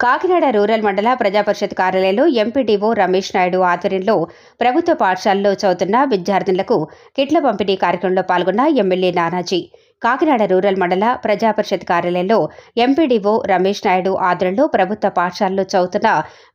Kakinada rural మండల ప్రజాపరిషత్ కార్యాలయంలో MPDO Ramesh Naidu ఆధ్వర్యంలో ప్రభుత్వ పాఠశాలలో చదువుతున్న విద్యార్థులకు కిట్ల పంపిణీ కార్యక్రమంలో పాల్గొన్న ఎమ్మెల్యే నానాజీ. కాకినాడ రూరల్ మండల ప్రజాపరిషత్ కార్యాలయంలో ఎంపీడీఓ రమేష్ నాయుడు ఆధ్వర్యంలో ప్రభుత్వ పాఠశాలలో చదువుతున్న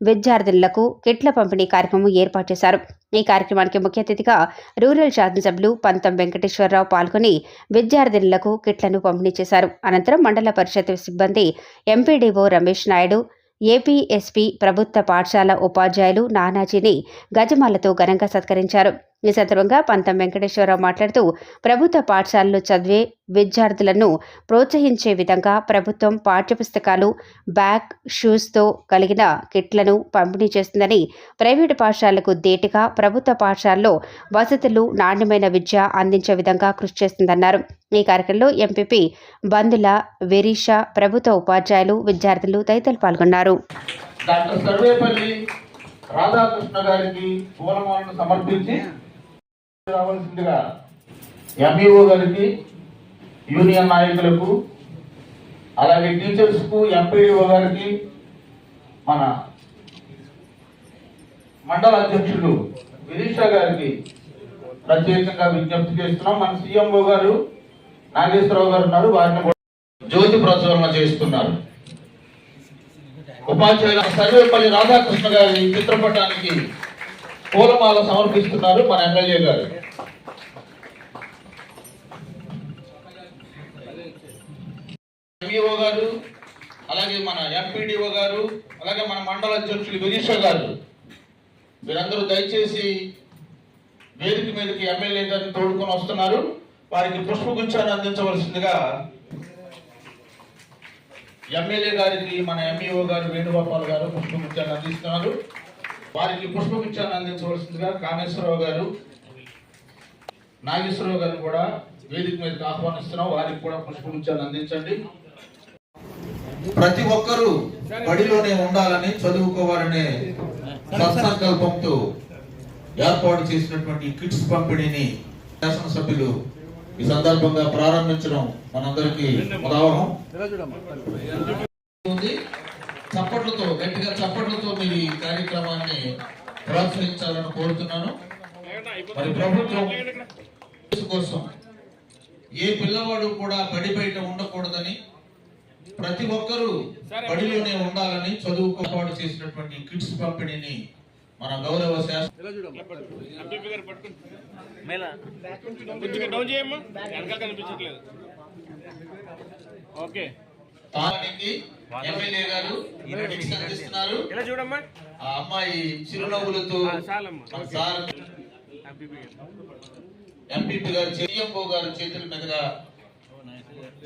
విద్యార్థినులకు కిట్ల పంపిణీ కార్యక్రమం ఏర్పాటు చేశారు. ఈ కార్యక్రమానికి ముఖ్య అతిథిగా రూరల్ శాసనసభ్యులు పంతం వెంకటేశ్వరరావు పాల్గొని విద్యార్థినులకు కిట్లను పంపిణీ చేశారు. అనంతరం మండల పరిషత్ సిబ్బంది ఎంపీడీఓ రమేష్ నాయుడు ఏపీఎస్పీ ప్రభుత్వ పాఠశాల ఉపాధ్యాయులు నానాజీని గజమాలతో ఘనంగా సత్కరించారు. ఈ సందర్భంగా పంతం వెంకటేశ్వరరావు మాట్లాడుతూ ప్రభుత్వ పాఠశాలలో చదివే విద్యార్థులను ప్రోత్సహించే విధంగా ప్రభుత్వం పాఠ్యపుస్తకాలు బ్యాగ్ షూస్తో కలిగిన కిట్లను పంపిణీ చేస్తుందని ప్రైవేటు పాఠశాలకు ధీటుగా ప్రభుత్వ పాఠశాలలో వసతులు నాణ్యమైన విద్య అందించే విధంగా కృషి చేస్తుందన్నారు. ఈ కార్యక్రమంలో ఎంపీపీ బంధుల వెరీష ప్రభుత్వ ఉపాధ్యాయులు విద్యార్థులు తదితరులు పాల్గొన్నారు. డాక్టర్ సర్వేపల్లి రాధాకృష్ణ గారికి పూలమాలను సమర్పించి రావాల్సిందిగా ఎంఈఓ గారికి యూనియన్ నాయకులకు అలాగే టీచర్స్కు ఎంపీడీఓ గారికి మన మండల అధ్యక్షులు విదీషా గారికి ప్రత్యేకంగా విజ్ఞప్తి చేస్తున్నాం. మన సీఎంఓ గారు నాగేశ్వరరావు గారు ఉన్నారు. వారిని జ్యోతి ప్రజ్వలన చేస్తున్నారు. ఉపాధ్యాయుల సర్వేపల్లి రాధాకృష్ణ గారి చిత్రపటానికి పూలమాల సమర్పిస్తున్నారు మన ఎమ్మెల్యే గారు. ఎంఈఓ గారు అలాగే మన ఎంపీడీఓ గారు అలాగే మన మండల అధ్యక్షులు విరీష గారు. మీరందరూ దయచేసి వేదిక మీదకి ఎమ్మెల్యే గారిని తోడుకొని వస్తున్నారు. వారికి పుష్పగుచ్చాన్ని అందించవలసిందిగా ఎమ్మెల్యే గారికి మన ఎంఈఓ గారు వేణుగోపాల్ గారు పుష్పగుచ్చాన్ని అందిస్తున్నారు. వారికి పుష్పగుచ్చాన్ని అందించవలసిందిగా కామేశ్వరరావు గారు నాగేశ్వరరావు గారిని కూడా వేదిక మీదకి ఆహ్వానిస్తున్నాం. వారికి కూడా పుష్పగుచ్చాన్ని అందించండి. ప్రతి ఒక్కరూ బడిలోనే ఉండాలని చదువుకోవాలనే సత్సంకల్పంతో ఏర్పాటు చేసినటువంటి కిట్స్ పంపిణీని శాసనసభ్యులు ఈ సందర్భంగా ప్రారంభించడం మనందరికీ ఉదాహరణ. చప్పట్లతో గట్టిగా చప్పట్లతో మీరు ఈ కార్యక్రమాన్ని ప్రోత్సహించాలని కోరుతున్నాను. మరి ప్రభుత్వం కోసం ఏ పిల్లవాడు కూడా బడి బయట ఉండకూడదని ప్రతి ఒక్కరూ బడిలోనే ఉండాలని చదువుకోపాటు చేసినటువంటి కిడ్స్ పంపిణీని మన గౌరవ శాస్త్ర ఓకే. తానికి ఎమ్మెల్యే గారు అందిస్తున్నారు. ఆ అమ్మాయి చిరునవ్వులతో సార్ ఎంపీపీ గారు. సీఎంఓ గారు చేతుల మీదుగా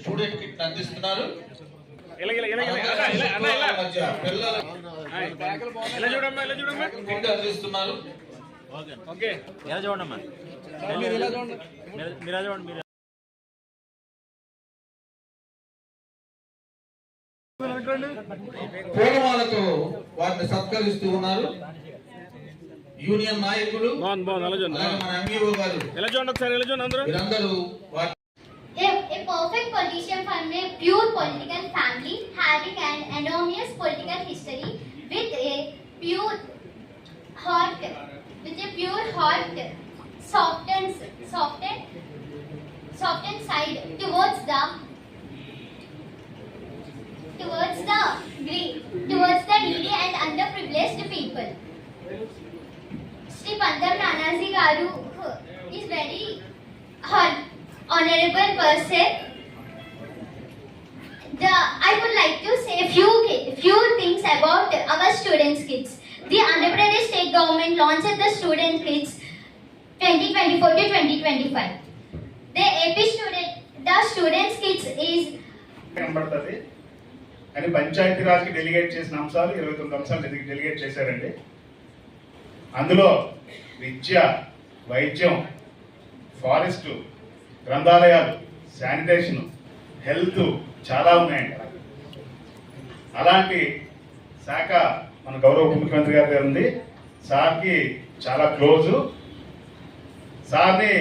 స్టూడెంట్ కిట్ అందిస్తున్నారు. ఓకే. చూడండి మీరు చూడండి పూలమాలతో వారిని సత్కరిస్తూ ఉన్నారు యూనియన్ నాయకులు బాగుంది బాగుంది అలా చూడండి అలాగే మన ఎంఈఓ గారు ఎలా చూడండి ఒకసారి ఇలా చూడండి అందరూ వీరందరూ వారి A, a perfect politician from a pure political family having an enormous political history with a pure heart, with a pure heart, soft and soft and soft and side towards the oppressed people. Sri Pandam Nanaji Garu is very honorable person. The, I would like to say a few, few things about our students' kids. The Andhra Pradesh state government launched the student kids 2024 to 2025. The AP student, the students' kids is... కానీ పంచాయతీరాజ్కి delegate చేసిన అంశాలు ఇరవై తొమ్మిది అంశాలు delegate చేశారండి. అందులో విద్య వైద్యం forest గ్రంథాలయాలు శానిటేషన్ హెల్త్ చాలా ఉన్నాయండి. అలాంటి శాఖ మన గౌరవ ఉప ముఖ్యమంత్రి గారి దగ్గర ఉంది. సార్కి చాలా క్లోజు. సార్ని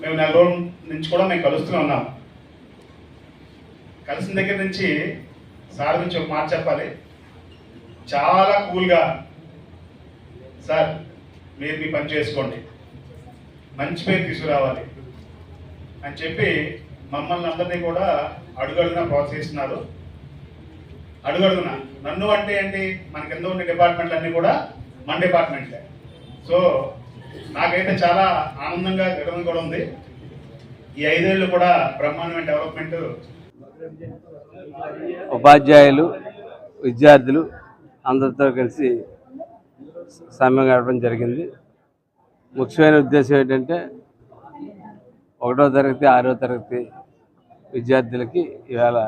మేము నెల రోజుల నుంచి కూడా మేము కలుస్తూనే ఉన్నాం. కలిసిన దగ్గర నుంచి సార్ గురించి ఒక మాట చెప్పాలి. చాలా కూల్గా సార్ మీరు మీ పని చేసుకోండి. మంచి పేరు తీసుకురావాలి అని చెప్పి మమ్మల్ని అందరినీ కూడా అడుగడుగున ప్రోత్సహిస్తున్నారు. అడుగడుగున నన్ను అంటే ఏంటి? మన కింద ఉన్న డిపార్ట్మెంట్లన్నీ కూడా మన డిపార్ట్మెంట్లే సో నాకైతే చాలా ఆనందంగా గర్వంగా కూడా ఉంది. ఈ ఐదేళ్ళు కూడా బ్రహ్మాండమైన డెవలప్మెంట్ ఉపాధ్యాయులు విద్యార్థులు అందరితో కలిసి సమయం గడపడం జరిగింది. ముఖ్యమైన ఉద్దేశం ఏంటంటే ఒకటో తరగతి ఆరో తరగతి విద్యార్థులకి ఇవాళ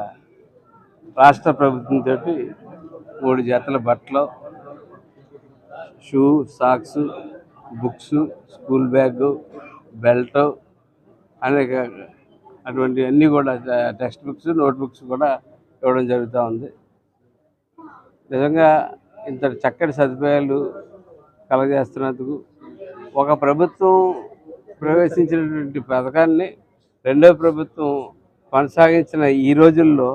రాష్ట్ర ప్రభుత్వంతో మూడు జతల బట్టలు shoe socks books school bag belt అనేక అటువంటి అన్నీ కూడా టెక్స్ట్ బుక్స్ నోట్ బుక్స్ కూడా ఇవ్వడం జరుగుతూ ఉంది. నిజంగా ఇంత చక్కటి సదుపాయాలు కలగజేస్తున్నందుకు ఒక ప్రభుత్వం ప్రవేశించినటువంటి పథకాన్ని రెండో ప్రభుత్వం కొనసాగించిన ఈ రోజుల్లో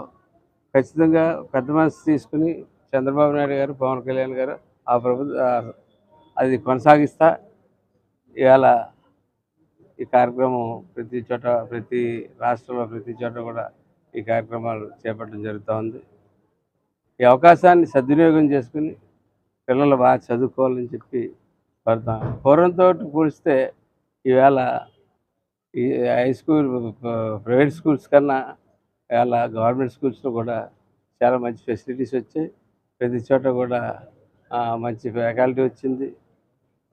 ఖచ్చితంగా పెద్ద మనసు తీసుకుని చంద్రబాబు నాయుడు గారు పవన్ కళ్యాణ్ గారు ఆ ప్రభుత్వ అది కొనసాగిస్తా ఇవాళ ఈ కార్యక్రమం ప్రతి చోట ప్రతి రాష్ట్రంలో ప్రతి చోట కూడా ఈ కార్యక్రమాలు చేపట్టడం జరుగుతూ ఉంది. ఈ అవకాశాన్ని సద్వినియోగం చేసుకుని పిల్లలు బాగా చదువుకోవాలని చెప్పి పడతాం పూర్వంతో పోలిస్తే ఈవేళ ఈ హై స్కూల్ ప్రైవేట్ స్కూల్స్ కన్నా ఇవాళ గవర్నమెంట్ స్కూల్స్లో కూడా చాలా మంచి ఫెసిలిటీస్ వచ్చాయి. ప్రతి చోట కూడా మంచి ఫ్యాకల్టీ వచ్చింది.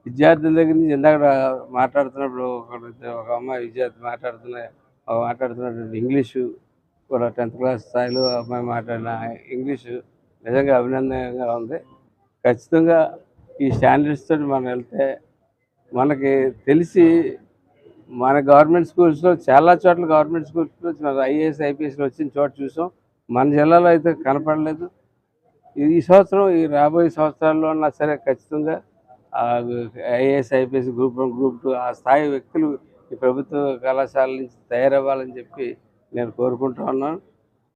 విద్యార్థుల దగ్గర నుంచి ఇందాక మాట్లాడుతున్నప్పుడు ఒక అమ్మాయి విద్యార్థి మాట్లాడుతున్న మాట్లాడుతున్నటువంటి ఇంగ్లీషు కూడా టెన్త్ క్లాస్ స్థాయిలో అమ్మాయి మాట్లాడిన ఇంగ్లీషు నిజంగా అభినందనంగా ఉంది. ఖచ్చితంగా ఈ స్టాండర్డ్స్ తోటి మనం వెళ్తే మనకి తెలిసి మన గవర్నమెంట్ స్కూల్స్లో చాలా చోట్ల గవర్నమెంట్ స్కూల్స్లో ఐఏఎస్ ఐపీఎస్లో వచ్చిన చోట చూసాం. మన జిల్లాలో అయితే కనపడలేదు. ఈ సంవత్సరం ఈ రాబోయే సంవత్సరాల్లో ఉన్నా సరే ఖచ్చితంగా IAS IPS group one group two ఆ స్థాయి వ్యక్తులు ఈ ప్రభుత్వ కళాశాల నుంచి తయారవ్వాలని చెప్పి నేను కోరుకుంటూ ఉన్నాను.